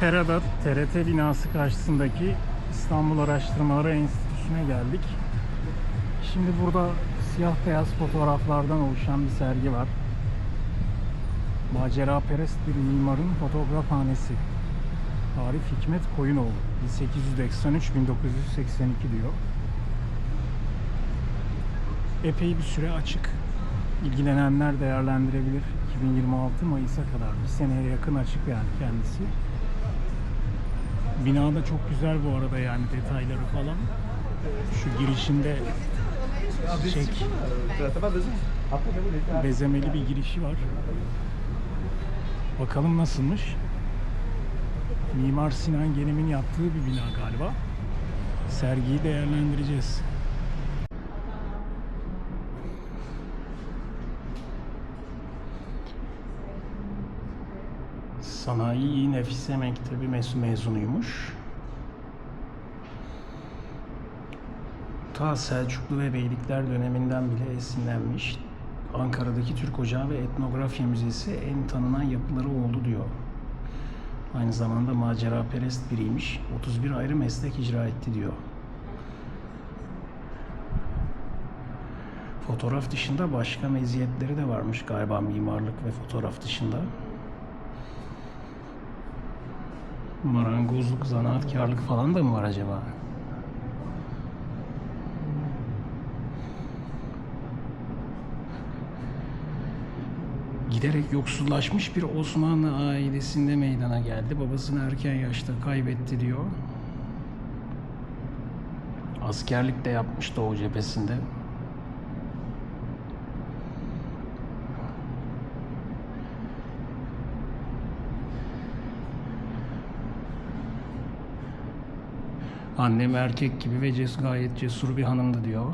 Pera'da TRT binası karşısındaki İstanbul Araştırmaları Enstitüsü'ne geldik. Şimdi burada siyah beyaz fotoğraflardan oluşan bir sergi var. Macera perest bir mimarın fotoğrafhanesi. Arif Hikmet Koyunoğlu 1893-1982 diyor. Epey bir süre açık. İlgilenenler değerlendirebilir. 2026 Mayıs'a kadar bir seneye yakın açık yani kendisi. Bina da çok güzel bu arada yani detayları falan. Şu girişinde çek bezemeli bir girişi var. Bakalım nasılmış. Mimar Sinan Genim'in yaptığı bir bina galiba. Sergiyi değerlendireceğiz. Sanayi Nefise Mektebi mez- mezunuymuş. Ta Selçuklu ve Beylikler döneminden bile esinlenmiş. Ankara'daki Türk Ocağı ve Etnografya Müzesi en tanınan yapıları oldu diyor. Aynı zamanda maceraperest biriymiş. 31 ayrı meslek icra etti diyor. Fotoğraf dışında başka meziyetleri de varmış galiba mimarlık ve fotoğraf dışında. Marangozluk, zanaatkarlık falan da mı var acaba? Giderek yoksullaşmış bir Osmanlı ailesinde meydana geldi. Babasını erken yaşta kaybetti diyor. Askerlik de yapmış Doğu cephesinde. Annem erkek gibi ve ces gayet cesur bir hanımdı diyor.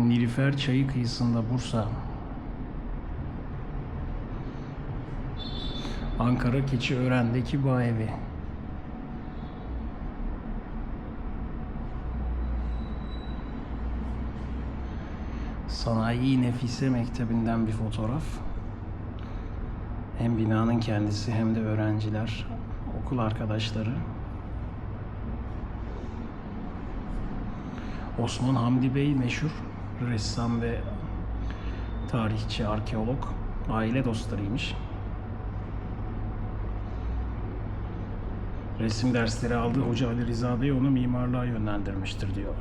Nilüfer Çayı kıyısında Bursa. Ankara Keçiören'deki bağ evi. Sanayi Nefise Mektebi'nden bir fotoğraf. Hem binanın kendisi hem de öğrenciler, okul arkadaşları. Osman Hamdi Bey meşhur ressam ve tarihçi, arkeolog. Aile dostlarıymış. Resim dersleri aldığı Hoca Ali Rıza Bey onu mimarlığa yönlendirmiştir diyor.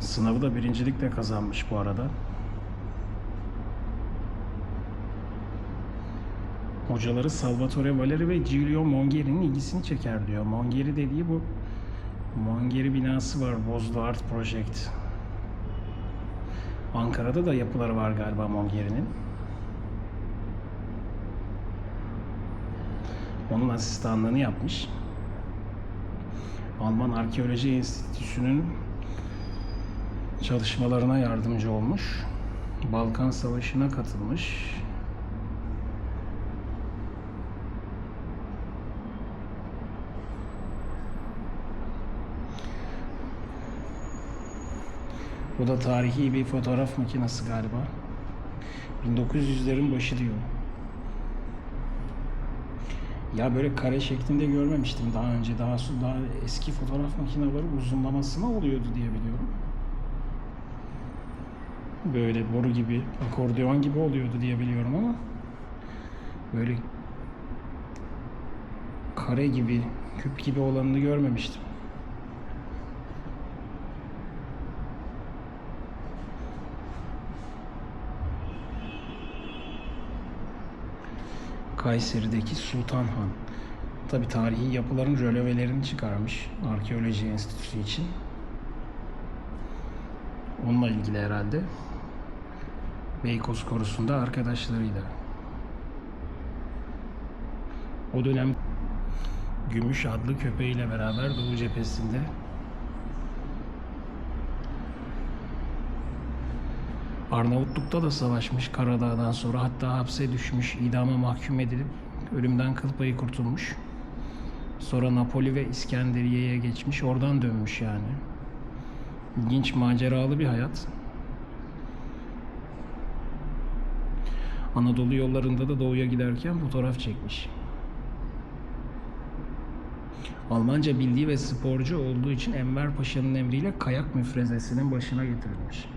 Sınavı da birincilikle kazanmış bu arada. Hocaları Salvatore Valeri ve Giulio Mongeri'nin ilgisini çeker diyor. Mongeri dediği bu Mongeri binası var. Bozlu Art Project. Ankara'da da yapıları var galiba Mongeri'nin. Onun asistanlığını yapmış. Alman Arkeoloji Enstitüsü'nün çalışmalarına yardımcı olmuş. Balkan Savaşı'na katılmış. Bu da tarihi bir fotoğraf makinesi galiba. 1900'lerin başı diyor. Ya böyle kare şeklinde görmemiştim daha önce. Daha daha eski fotoğraf makineleri uzunlamasına oluyordu diye biliyorum. Böyle boru gibi, akordeon gibi oluyordu diye biliyorum ama böyle kare gibi, küp gibi olanını görmemiştim. Kayseri'deki Sultan Han. Tabi tarihi yapıların rölevelerini çıkarmış Arkeoloji Enstitüsü için. Onunla ilgili herhalde. Beykoz Korusu'nda arkadaşlarıyla. O dönem Gümüş adlı köpeğiyle beraber Doğu cephesinde Arnavutluk'ta da savaşmış Karadağ'dan sonra hatta hapse düşmüş, idama mahkum edilip ölümden kıl payı kurtulmuş. Sonra Napoli ve İskenderiye'ye geçmiş, oradan dönmüş yani. İlginç, maceralı bir hayat. Anadolu yollarında da doğuya giderken fotoğraf çekmiş. Almanca bildiği ve sporcu olduğu için Enver Paşa'nın emriyle kayak müfrezesinin başına getirilmiş.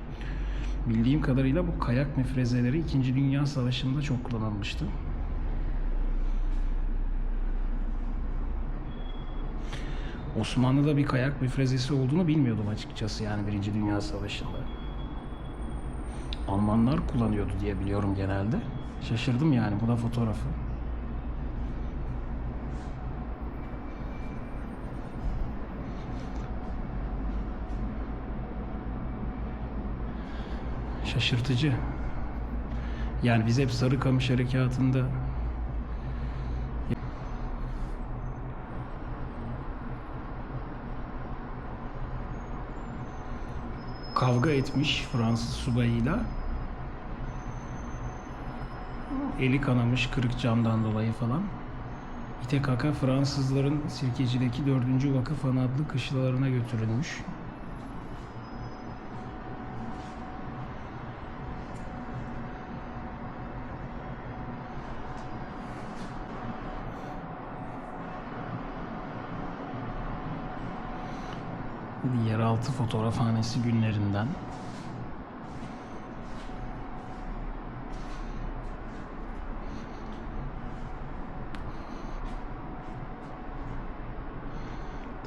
Bildiğim kadarıyla bu kayak müfrezeleri 2. Dünya Savaşı'nda çok kullanılmıştı. Osmanlı'da bir kayak müfrezesi olduğunu bilmiyordum açıkçası yani Birinci Dünya Savaşı'nda. Almanlar kullanıyordu diye biliyorum genelde. Şaşırdım yani bu da fotoğrafı. Şaşırtıcı. Yani biz hep Sarıkamış Harekatı'nda kavga etmiş Fransız subayıyla. Eli kanamış kırık camdan dolayı falan. İte kaka Fransızların Sirkeci'deki 4. Vakıf Han adlı kışlalarına götürülmüş. Yeraltı fotoğrafhanesi günlerinden.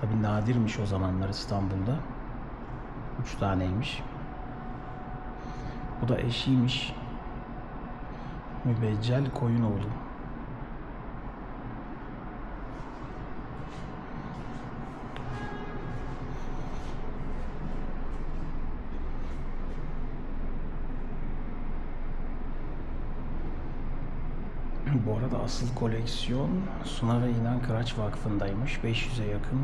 Tabi nadirmiş o zamanlar İstanbul'da. Üç taneymiş. Bu da eşiymiş. Mübeccel Koyunoğlu. Bu arada asıl koleksiyon Suna ve İnan Kıraç Vakfı'ndaymış. 500'e yakın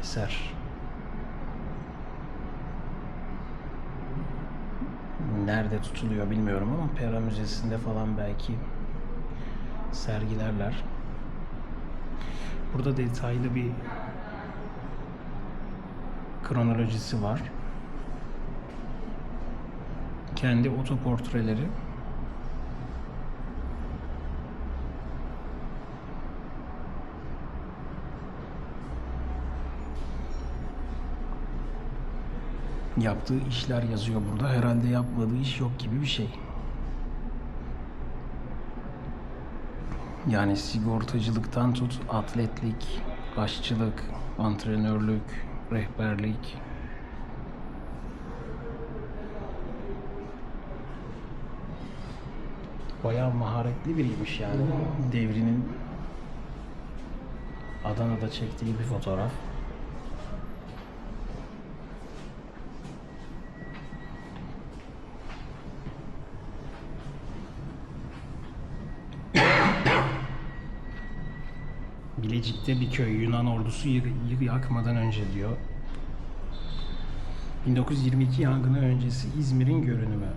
eser. Nerede tutuluyor bilmiyorum ama Pera Müzesi'nde falan belki sergilerler. Burada detaylı bir kronolojisi var. Kendi otoportreleri. Yaptığı işler yazıyor burada. Herhalde yapmadığı iş yok gibi bir şey. Yani sigortacılıktan tut, atletlik, aşçılık, antrenörlük, rehberlik. Bayağı maharetli biriymiş yani. Devrinin Adana'da çektiği bir fotoğraf. Bilecik'te bir köy Yunan ordusu yık- yık- yakmadan önce diyor. 1922 yangını öncesi İzmir'in görünümü.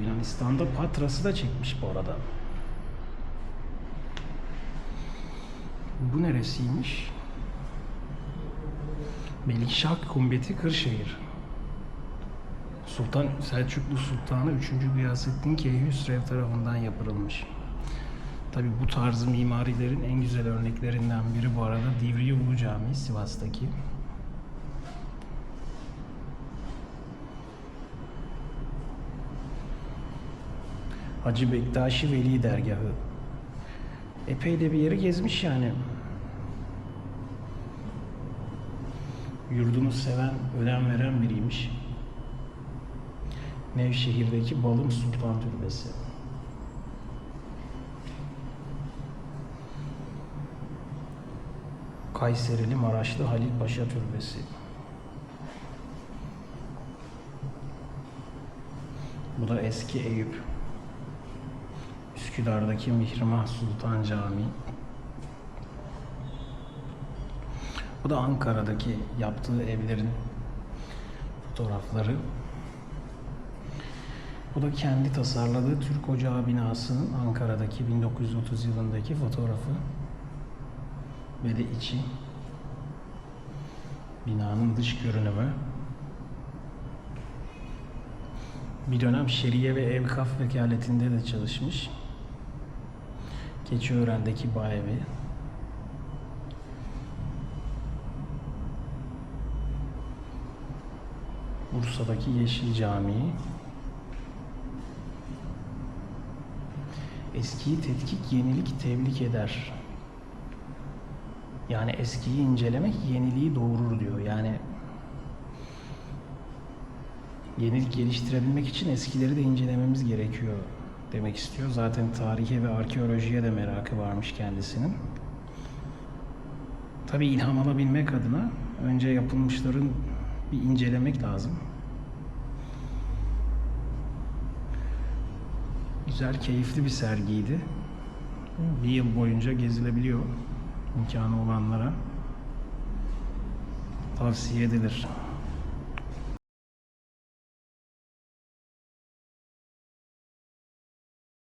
Yunanistan'da Patras'ı da çekmiş bu arada. Bu neresiymiş? Melikşah Kumbeti Kırşehir. Sultan Selçuklu Sultanı 3. Gıyasettin Keyhüsrev tarafından yapılmış. Tabi bu tarz mimarilerin en güzel örneklerinden biri bu arada Divriye Ulu Camii Sivas'taki. Hacı Bektaşi Veli Dergahı. Epey de bir yeri gezmiş yani. Yurdunu seven, önem veren biriymiş. Nevşehir'deki Balım Sultan Türbesi. Kayserili Maraşlı Halil Paşa Türbesi. Bu da eski Eyüp. Üsküdar'daki Mihrimah Sultan Camii. Bu da Ankara'daki yaptığı evlerin fotoğrafları. Bu da kendi tasarladığı Türk Ocağı binasının Ankara'daki 1930 yılındaki fotoğrafı ve de içi binanın dış görünümü Bir dönem Şeriye ve Evkaf vekaletinde de çalışmış. Keçiören'deki bağ evi. Bursa'daki Yeşil Camii. Eskiyi tetkik, yenilik teblik eder. Yani eskiyi incelemek yeniliği doğurur diyor. Yani yenilik geliştirebilmek için eskileri de incelememiz gerekiyor demek istiyor. Zaten tarihe ve arkeolojiye de merakı varmış kendisinin. Tabi ilham alabilmek adına önce yapılmışların bir incelemek lazım. Güzel, keyifli bir sergiydi. Bir yıl boyunca gezilebiliyor imkanı olanlara. Tavsiye edilir.